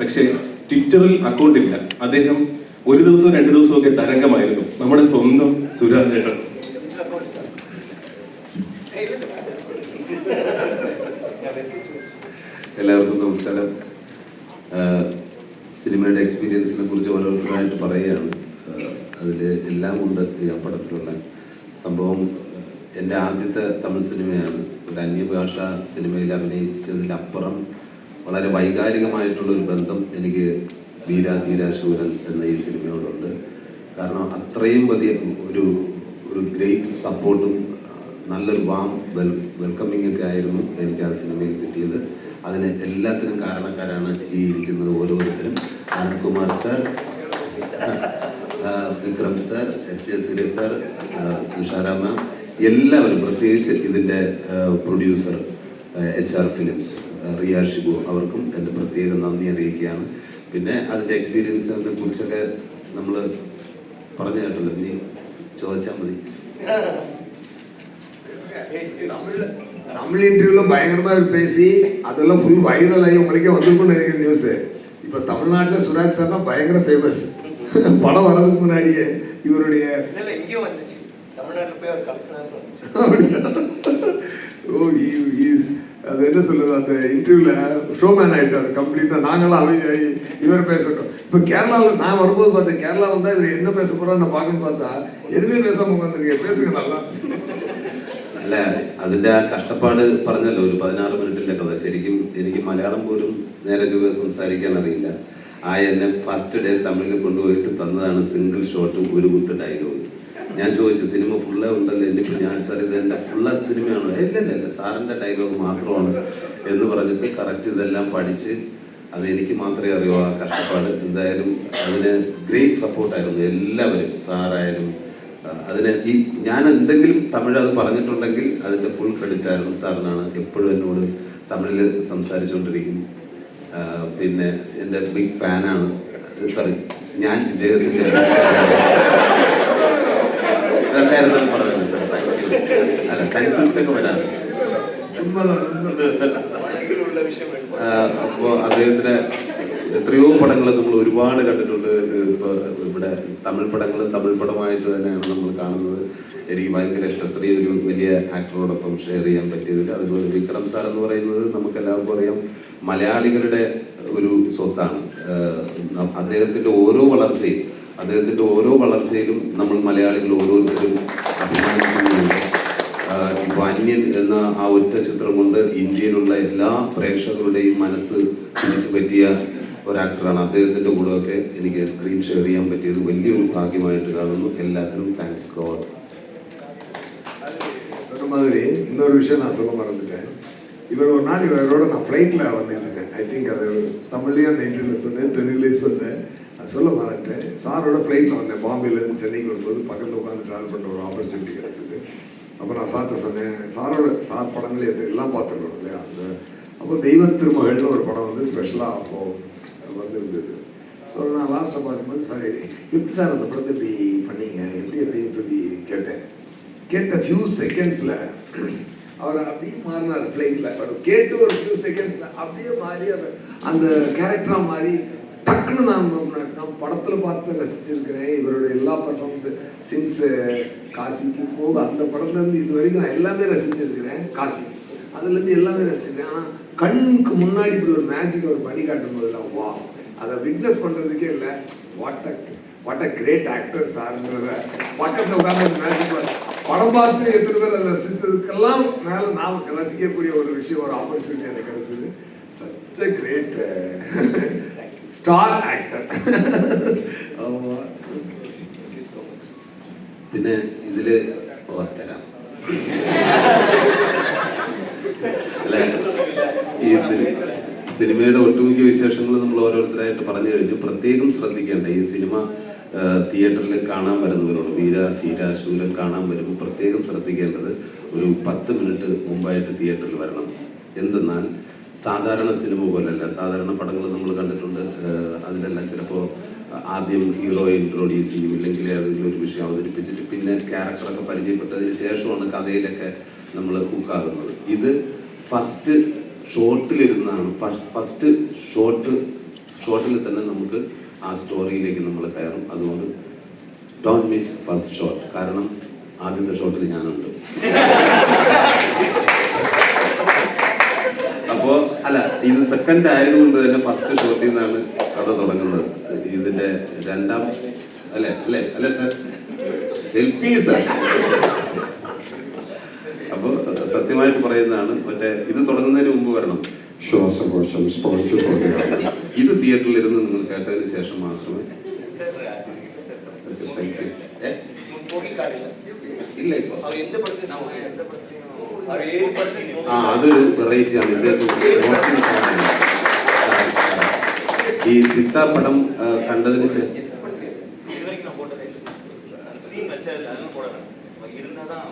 പക്ഷേ ട്വിറ്ററിൽ അക്കൗണ്ട് ഇല്ല. അദ്ദേഹം ഒരു ദിവസവും രണ്ട് ദിവസവും ഒക്കെ തരംഗമായിരുന്നു. നമ്മുടെ സ്വന്തം സുരാജ് ചേട്ടൻ എല്ലാവർക്കും നമസ്കാരം. സിനിമയുടെ എക്സ്പീരിയൻസിനെ കുറിച്ച് ഓരോരുത്തരായിട്ട് പറയുകയാണ്. അതിൽ എല്ലാം ഉണ്ട് ഈ പടത്തിലുള്ള സംഭവം. എന്റെ ആദ്യത്തെ തമിഴ് സിനിമയാണ്. ഒരു അന്യഭാഷ സിനിമയിൽ അഭിനയിച്ചതിലപ്പുറം വളരെ വൈകാരികമായിട്ടുള്ള ഒരു ബന്ധം എനിക്ക് വീരാ എന്ന ഈ സിനിമയോടുണ്ട്. കാരണം അത്രയും വലിയ ഒരു ഒരു ഗ്രേറ്റ് സപ്പോർട്ടും നല്ലൊരു വാം വെൽ വെൽക്കമിങ് ഒക്കെ ആയിരുന്നു എനിക്ക് ആ സിനിമയിൽ കിട്ടിയത്. അതിന് എല്ലാത്തിനും കാരണക്കാരാണ് ഈ ഇരിക്കുന്നത് ഓരോരുത്തരും. Ananthkumar sir Vikram sir S J Suresh sir തുഷാരാമ എല്ലാവരും പ്രത്യേകിച്ച് ഇതിന്റെ producer H R films Riya Shibu അവർക്കും എൻ്റെ പ്രത്യേക നന്ദി അറിയിക്കുകയാണ് പിന്നെ അതിൻ്റെ എക്സ്പീരിയൻസിനെ കുറിച്ചൊക്കെ നമ്മൾ പറഞ്ഞു കേട്ടല്ലോ ഇനി ചോദിച്ചാൽ മതി தமிழ் தமிழ் இன்டர்வியூல பயங்கரமா இவர் பேசி அதெல்லாம் ஃபுல் வைரல் ஆகி உங்களுக்கே வந்துருக்கும்னு நினைக்கிற நியூஸ் இப்போ தமிழ்நாட்டில் சுராஜ் சார்னா பயங்கர ஃபேமஸ் படம் வர்றதுக்கு முன்னாடியே இவருடைய இல்ல இல்ல இங்கேயும் வந்துச்சு தமிழ்நாட்டுல போய் அவர் கலக்கினார் ஓ இஸ் அது என்ன சொல்லுது அந்த இன்டர்வியூல ஷோமேன் ஆயிட்டார் கம்ப்ளீட்டா நாங்களாம் அமைதியாகி இவர் பேசட்டும் இப்போ கேரளாவில் நான் வரும்போது பார்த்தேன் கேரளா வந்தா இவர் என்ன பேச போறான்னு நான் பார்க்கணும்னு பார்த்தா எதுவுமே பேசாம உட்காந்துருக்கேன் பேசுங்க நல்லா അല്ല അതിന്റെ ആ കഷ്ടപ്പാട് പറഞ്ഞല്ലോ ഒരു പതിനാറ് മിനിറ്റിന്റെ കഥ ശരിക്കും എനിക്ക് മലയാളം പോലും നേരെ ചൊവ്വെ സംസാരിക്കാൻ അറിയില്ല ആ എന്നെ ഫസ്റ്റ് ഡേ തമിഴിൽ കൊണ്ടുപോയിട്ട് തന്നതാണ് സിംഗിൾ ഷോട്ടും ഒരു കുത്ത് ഡയലോഗ് ഞാൻ ചോദിച്ചു സിനിമ ഫുള്ള് ഉണ്ടല്ലോ? എന്നിപ്പോൾ ഞാൻ സാർ ഇത് എന്റെ ഫുള്ള സിനിമയാണോ? ഇല്ല ഇല്ല ഇല്ല സാറിന്റെ ഡയലോഗ് മാത്രമാണ്. എന്ന് പറഞ്ഞിട്ട് കറക്റ്റ് ഇതെല്ലാം പഠിച്ച് അത് എനിക്ക് മാത്രമേ അറിയൂ ആ കഷ്ടപ്പാട്. എന്തായാലും അതിന് ഗ്രേറ്റ് സപ്പോർട്ടായിരുന്നു എല്ലാവരും സാറായാലും. അതിന് ഈ ഞാൻ എന്തെങ്കിലും തമിഴ് അത് പറഞ്ഞിട്ടുണ്ടെങ്കിൽ അതിന്റെ ഫുൾ ക്രെഡിറ്റ് ആയിരുന്നു സാറിനാണ്. എപ്പോഴും എന്നോട് തമിഴിൽ സംസാരിച്ചുകൊണ്ടിരിക്കും. പിന്നെ എന്റെ ബിഗ് ഫാനാണ് സോറി ഞാൻ ഇദ്ദേഹത്തിന്റെ വരാനായിരുന്നു പറയുന്നത് അപ്പോ അദ്ദേഹത്തിന്റെ എത്രയോ പടങ്ങൾ നമ്മൾ ഒരുപാട് കണ്ടിട്ടുണ്ട്. ഇപ്പോൾ ഇവിടെ തമിഴ് പടങ്ങൾ തമിഴ് പടമായിട്ട് തന്നെയാണ് നമ്മൾ കാണുന്നത്. എനിക്ക് ഭയങ്കര ഇഷ്ടത്തിൽ ഒരു വലിയ ആക്ടറോടൊപ്പം ഷെയർ ചെയ്യാൻ പറ്റിയതിൽ അതുപോലെ വിക്രം സാർ എന്ന് പറയുന്നത് നമുക്ക് എല്ലാവർക്കും അറിയാം മലയാളികളുടെ ഒരു സ്വത്താണ്. അദ്ദേഹത്തിന്റെ ഓരോ വളർച്ചയും അദ്ദേഹത്തിന്റെ ഓരോ വളർച്ചയിലും നമ്മൾ മലയാളികൾ ഓരോരുത്തരും അഭിമാനിക്കുന്നുണ്ട് ആഹ് ഇപ്പൊ അന്യൻ എന്ന ആ ഒറ്റ ചിത്രം കൊണ്ട് ഇന്ത്യയിലുള്ള എല്ലാ പ്രേക്ഷകരുടെയും മനസ്സ് പിടിച്ചു പറ്റിയ ഒരു ആക്ടറാണ് അദ്ദേഹത്തിന്റെ കൂടെയൊക്കെ എനിക്ക് സ്ക്രീൻ ഷെയർ ചെയ്യാൻ പറ്റിയത് വലിയൊരു ഭാഗ്യമായിട്ട് കാണുന്നു എല്ലാത്തിനും താങ്ക്സ് ഗോഡ് சொன்ன மாதிரி இன்னொரு விஷயம் நான் சொல்ல மறந்துட்டேன் இவர் ஒரு நாள் இவரோட நான் ஃப்ளைட்டில் வந்துட்டு இருக்கேன் ஐ திங்க் அது தமிழ்லேயும் அந்த இன்டர்வியூ சொன்னேன் தெலுங்குலேயும் சொன்னேன் அது சொல்ல மறந்துட்டேன். சாரோட ஃப்ளைட்டில் வந்தேன். பாம்பேலேருந்து சென்னைக்கு வரும்போது பக்கத்தில் உட்காந்து ட்ராவல் பண்ணுற ஒரு ஆப்பர்ச்சுனிட்டி கிடைச்சிது. அப்போ நான் சார்கிட்ட சொன்னேன் சாரோட சார் படங்களே எது- எல்லாம் பார்த்துருக்கோம் இல்லையா? அந்த அப்போ தெய்வ திருமகள்னு ஒரு படம் வந்து ஸ்பெஷலாக அப்போது வந்திருந்தது. ஸோ நான் லாஸ்ட்டை பார்க்கும்போது சார் எப்படி சார் அந்த படத்தை இப்படி பண்ணீங்க? எப்படி எப்படின்னு சொல்லி கேட்டேன். கேட்ட ஃபியூ செகண்ட்ஸில் அவர் அப்படியே மாறினார் ஃப்ளைட்டில் அவர் கேட்டு ஒரு ஃபியூ செகண்ட்ஸில் அப்படியே மாறி அந்த அந்த கேரக்டராக மாறி டக்குன்னு நான் நான் நான் படத்தில் பார்த்து ரசிச்சிருக்கிறேன். இவருடைய எல்லா பர்ஃபார்மன்ஸு சின்ஸ் காசிக்கு போக அந்த படத்துலேருந்து இது வரைக்கும் நான் எல்லாமே ரசிச்சிருக்கிறேன் காசி. அதுலேருந்து எல்லாமே ரசிச்சிருக்கேன். ஆனால் கண்ணுக்கு முன்னாடி இப்படி ஒரு மேஜிக் அவர் பண்ணி காட்டும் இல்லை வா அதை விட்னஸ் பண்ணுறதுக்கே இல்லை. What a what a great actor சார்ன்றத பக்கத்தில் உட்கார்ந்து மேஜிக் படம். பார்த்து எத்தனை பேர் அதை ரசித்ததுக்கெல்லாம் மேலே நான் ரசிக்கக்கூடிய ஒரு விஷயம் ஒரு ஆப்பர்ச்சுனிட்டி எனக்கு கிடைச்சது. Such a great star actor പിന്നെ ഇതിൽ ഓർത്തരാം. ഈ സിനിമയുടെ ഒട്ടുമിക്ക വിശേഷങ്ങൾ നമ്മൾ ഓരോരുത്തരായിട്ട് പറഞ്ഞു കഴിഞ്ഞു. പ്രത്യേകം ശ്രദ്ധിക്കേണ്ട ഈ സിനിമ തിയേറ്ററിൽ കാണാൻ വരുന്നവരോട് വീര തീര ശൂരൻ കാണാൻ വരുമ്പോൾ പ്രത്യേകം ശ്രദ്ധിക്കേണ്ടത് ഒരു പത്ത് മിനിറ്റ് മുമ്പായിട്ട് തിയേറ്ററിൽ വരണം. എന്തെന്നാൽ സാധാരണ സിനിമ പോലല്ല. സാധാരണ പടങ്ങൾ നമ്മൾ കണ്ടിട്ടുണ്ട്. അതിലെല്ലാം ചിലപ്പോൾ ആദ്യം ഹീറോ ഇൻട്രോഡ്യൂസ് ചെയ്യും. ഇല്ലെങ്കിൽ ഏതെങ്കിലും ഒരു വിഷയം അവതരിപ്പിച്ചിട്ട് പിന്നെ ക്യാരക്ടറൊക്കെ പരിചയപ്പെട്ടതിന് ശേഷമാണ് കഥയിലൊക്കെ നമ്മൾ ഹുക്കാകുന്നത് ഇത് ഫസ്റ്റ് ഷോട്ടിലിരുന്നാണ് ഫസ്റ്റ് ഷോട്ട് ഷോട്ടിൽ തന്നെ നമുക്ക് ആ സ്റ്റോറിയിലേക്ക് നമ്മൾ കയറും. അതുകൊണ്ട് ഡോണ്ട് മിസ് ഫസ്റ്റ് ഷോട്ട് കാരണം ആദ്യത്തെ ഷോട്ടിൽ ഞാനുണ്ട്. ഇത് സെക്കൻഡ് ആയതുകൊണ്ട് തന്നെ ഫസ്റ്റ് ഷോട്ടിൽ നിന്നാണ് കഥ തുടങ്ങുന്നത്. ഇതിന്റെ രണ്ടാം അല്ലെ അല്ലെ അല്ലെ സർ എൽ പി സർ അപ്പൊ സത്യമായിട്ട് പറയുന്നതാണ് മറ്റേ ഇത് തുടങ്ങുന്നതിന് മുമ്പ് വരണം. ശ്വാസകോശം ഇത് തിയേറ്ററിൽ ഇരുന്ന് നിങ്ങൾ കേട്ടതിന് ശേഷം മാത്രമേ ഇല്ല ഇപ്പൊ. അത് വെറൈറ്റിയാണ് ഇദ്ദേഹത്തെ ഈ സിത്ത പടം കണ്ടതിന് ശേഷം இருந்தாதான்